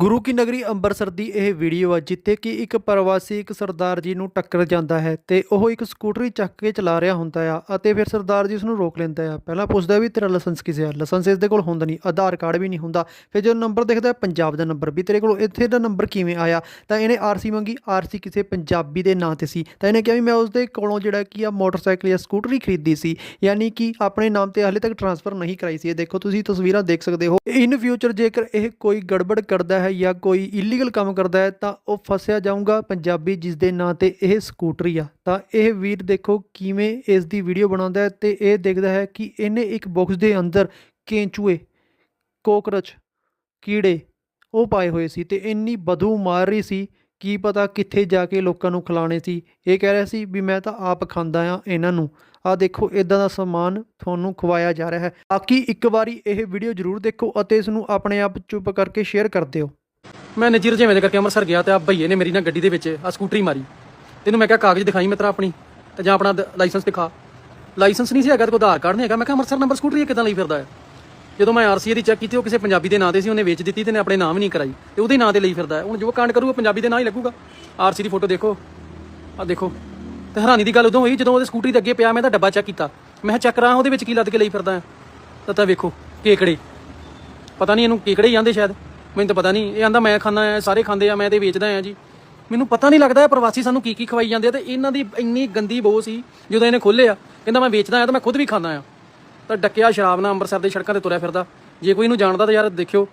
ਗੁਰੂ ਕੀ ਨਗਰੀ ਅੰਮ੍ਰਿਤਸਰ ਦੀ ਇਹ ਵੀਡੀਓ ਆ, ਜਿੱਥੇ ਕਿ ਇੱਕ ਪ੍ਰਵਾਸੀ, ਇੱਕ ਸਰਦਾਰ ਜੀ ਨੂੰ ਟੱਕਰ ਜਾਂਦਾ ਹੈ ਤੇ ਉਹ ਇੱਕ ਸਕੂਟਰੀ ਚੱਕ ਕੇ ਚਲਾ ਰਿਹਾ ਹੁੰਦਾ ਆ ਅਤੇ ਫਿਰ ਸਰਦਾਰ ਜੀ ਉਸ ਨੂੰ ਰੋਕ ਲੈਂਦਾ ਆ। ਪਹਿਲਾਂ ਪੁੱਛਦਾ ਵੀ, ਤੇਰਾ ਲਾਇਸੈਂਸ ਕਿਸੇ ਆ? ਲਾਇਸੈਂਸ ਇਸ ਦੇ ਕੋਲ ਹੁੰਦਾ ਨਹੀਂ, ਆਧਾਰ ਕਾਰਡ ਵੀ ਨਹੀਂ ਹੁੰਦਾ। ਫਿਰ ਜਦੋਂ ਨੰਬਰ ਦੇਖਦਾ ਪੰਜਾਬ ਦਾ ਨੰਬਰ ਵੀ ਤੇਰੇ ਕੋਲ, ਇੱਥੇ ਦਾ ਨੰਬਰ ਕਿਵੇਂ ਆਇਆ? ਤਾਂ ਇਹਨੇ ਆਰਸੀ ਮੰਗੀ ਆਰਸੀ ਕਿਸੇ ਪੰਜਾਬੀ ਦੇ ਨਾਂ ਤੇ ਸੀ। ਤਾਂ ਇਹਨੇ ਕਿਹਾ ਵੀ, ਮੈਂ ਉਸ ਦੇ ਕੋਲੋਂ ਜਿਹੜਾ ਕੀ ਆ, ਮੋਟਰਸਾਈਕਲ ਜਾਂ ਸਕੂਟਰੀ ਖਰੀਦੀ ਸੀ, ਯਾਨੀ ਕਿ ਆਪਣੇ ਨਾਮ ਤੇ ਹਾਲੇ ਤੱਕ ਟ੍ਰਾਂਸਫਰ ਨਹੀਂ ਕਰਾਈ ਸੀ। ਇਹ ਦੇਖੋ, ਤੁਸੀਂ ਤਸਵੀਰਾਂ ਦੇਖ ਸਕਦੇ ਹੋ। ਇਨ ਫਿਊਚਰ ਜੇਕਰ ਇਹ ਕੋਈ ਗੜਬੜ ਕਰਦਾ ਹੈ ਜਾਂ ਕੋਈ ਇਲੀਗਲ ਕੰਮ ਕਰਦਾ ਹੈ, ਤਾਂ ਉਹ ਫਸਿਆ ਜਾਊਗਾ ਪੰਜਾਬੀ, ਜਿਸ ਦੇ ਨਾਂ ਤੇ ਇਹ ਸਕੂਟਰੀ ਆ। ਤਾਂ ਇਹ ਵੀਰ ਦੇਖੋ ਕਿਵੇਂ ਇਸ ਦੀ ਵੀਡੀਓ ਬਣਾਉਂਦਾ ਹੈ ਤੇ ਇਹ ਦੇਖਦਾ ਹੈ ਕਿ ਇਹਨੇ ਇੱਕ ਬਾਕਸ ਦੇ ਅੰਦਰ ਕੇਂਚੂਏ ਕੋਕਰਚ ਕੀੜੇ ਉਹ ਪਾਏ ਹੋਏ ਸੀ ਤੇ ਇੰਨੀ ਬਦਬੂ ਮਾਰ ਰਹੀ ਸੀ ਕੀ ਪਤਾ ਕਿੱਥੇ ਜਾ ਕੇ ਲੋਕਾਂ ਨੂੰ ਖਿਲਾਣੇ ਸੀ। ਇਹ ਕਹਿ ਰਿਹਾ ਸੀ ਵੀ ਮੈਂ ਤਾਂ ਆਪ ਖਾਂਦਾ ਆ ਇਹਨਾਂ ਨੂੰ। ਆ ਦੇਖੋ ਇਦਾਂ ਦਾ ਸਮਾਨ ਤੁਹਾਨੂੰ ਖਵਾਇਆ ਜਾ ਰਿਹਾ ਹੈ। ਬਾਕੀ ਇੱਕ ਵਾਰੀ ਇਹ ਵੀਡੀਓ ਜ਼ਰੂਰ ਦੇਖੋ ਅਤੇ ਇਸ ਨੂੰ ਆਪਣੇ ਆਪ ਚੁੱਪ ਕਰਕੇ ਸ਼ੇਅਰ ਕਰ ਦਿਓ। ਮੈਂ ਨਜੀਰ ਜਿਵੇਂ ਦੇ ਕਰਕੇ ਅੰਮ੍ਰਿਤਸਰ ਗਿਆ ਤੇ ਆ ਭਈਏ ਨੇ ਮੇਰੀ ਨਾ ਗੱਡੀ ਦੇ ਵਿੱਚ ਆ ਸਕੂਟਰੀ ਮਾਰੀ। ਤੈਨੂੰ ਮੈਂ ਕਿਹਾ ਕਾਗਜ਼ ਦਿਖਾਈ ਮਿੱਤਰਾ ਆਪਣੀ ਤੇ ਜਾਂ ਆਪਣਾ ਦ- ਲਾਇਸੈਂਸ ਦਿਖਾ। ਲਾਇਸੈਂਸ ਨਹੀਂ ਸੀ ਹੈਗਾ ਤੇ ਕੋਈ ਆਧਾਰ ਕਾਰਡ ਨਹੀਂ ਹੈਗਾ। ਮੈਂ ਕਿਹਾ ਅੰਮ੍ਰਿਤਸਰ ਨੰਬਰ ਸਕੂਟਰੀ ਇਹ ਕਿਦਾਂ ਲਈ ਫਿਰਦਾ ਹੈ? ਜਦੋਂ ਮੈਂ ਆਰਸੀਏ ਦੀ ਚੈੱਕ ਕੀਤੀ, ਉਹ ਕਿਸੇ ਪੰਜਾਬੀ ਦੇ ਨਾਂ ਤੇ ਸੀ, ਉਹਨੇ ਵੇਚ ਦਿੱਤੀ ਤੇ ਨੇ ਆਪਣੇ ਨਾਮ ਹੀ ਨਹੀਂ ਕਰਾਈ। ਤੇ ਉਹਦੇ ਨਾਂ ਤੇ ਲਈ ਫਿਰਦਾ ਹੁਣ ਜੋ ਕਾਂਡ ਕਰੂਗਾ ਪੰਜਾਬੀ ਦੇ ਨਾਂ ਹੀ ਲੱਗੂਗਾ। ਆਰਸੀ ਦੀ ਫੋਟੋ ਦੇਖੋ। ਆ ਦੇਖੋ। ਤੇ ਹੈਰਾਨੀ ਦੀ ਗੱਲ ਉਦੋਂ ਹੋਈ, ਜਦੋਂ ਉਹਦੇ ਸਕੂਟਰੀ ਦੇ ਅੱਗੇ ਪਿਆ, ਮੈਂ ਤਾਂ ਡੱਬਾ ਚੈੱਕ ਕੀਤਾ। ਮੈਂ ਕਿਹਾ, ਚੈੱਕ ਕਰਾਂ ਉਹਦੇ ਵਿੱਚ ਕੀ ਲੱਦ ਕੇ ਲਈ ਫਿਰਦਾ ਤਾਂ ਤਾਂ ਵੇਖੋ, ਕੇਕੜੇ। ਪਤਾ ਨਹੀਂ ਇਹਨੂੰ ਕੇਕੜੇ ਹੀ ਆਂਦੇ ਸ਼ਾਇਦ। ਮੈਨੂੰ ਤਾਂ ਪਤਾ ਨਹੀਂ। ਇਹ ਆਂਦਾ, ਮੈਂ ਖਾਂਦਾ ਆ ਸਾਰੇ ਖਾਂਦੇ ਆ, ਮੈਂ ਤੇ ਵੇਚਦਾ ਆ ਜੀ। ਮੈਨੂੰ ਪਤਾ ਨਹੀਂ ਲੱਗਦਾ ਇਹ ਪ੍ਰਵਾਸੀ ਸਾਨੂੰ ਕੀ ਕੀ ਖਵਾਈ ਜਾਂਦੇ ਆ ਤੇ ਇਹਨਾਂ ਦੀ ਇੰਨੀ ਗੰਦੀ ਬੋ ਸੀ, ਜਦੋਂ ਇਹਨੇ ਖੋਲਿਆ ਕਹਿੰਦਾ, ਮੈਂ ਵੇਚਦਾ ਆ ਤਾਂ ਮੈਂ ਖੁਦ ਵੀ ਖਾਂਦਾ ਆ। ਤਾਂ ਡੱਕਿਆ ਸ਼ਰਾਬ ਨਾਲ ਅੰਮ੍ਰਿਤਸਰ ਦੇ ਸੜਕਾਂ ਤੇ ਤੁਰਿਆ ਫਿਰਦਾ। ਜੇ ਕੋਈ ਇਹਨੂੰ ਜਾਣਦਾ ਤਾਂ ਯਾਰ ਦੇਖਿਓ।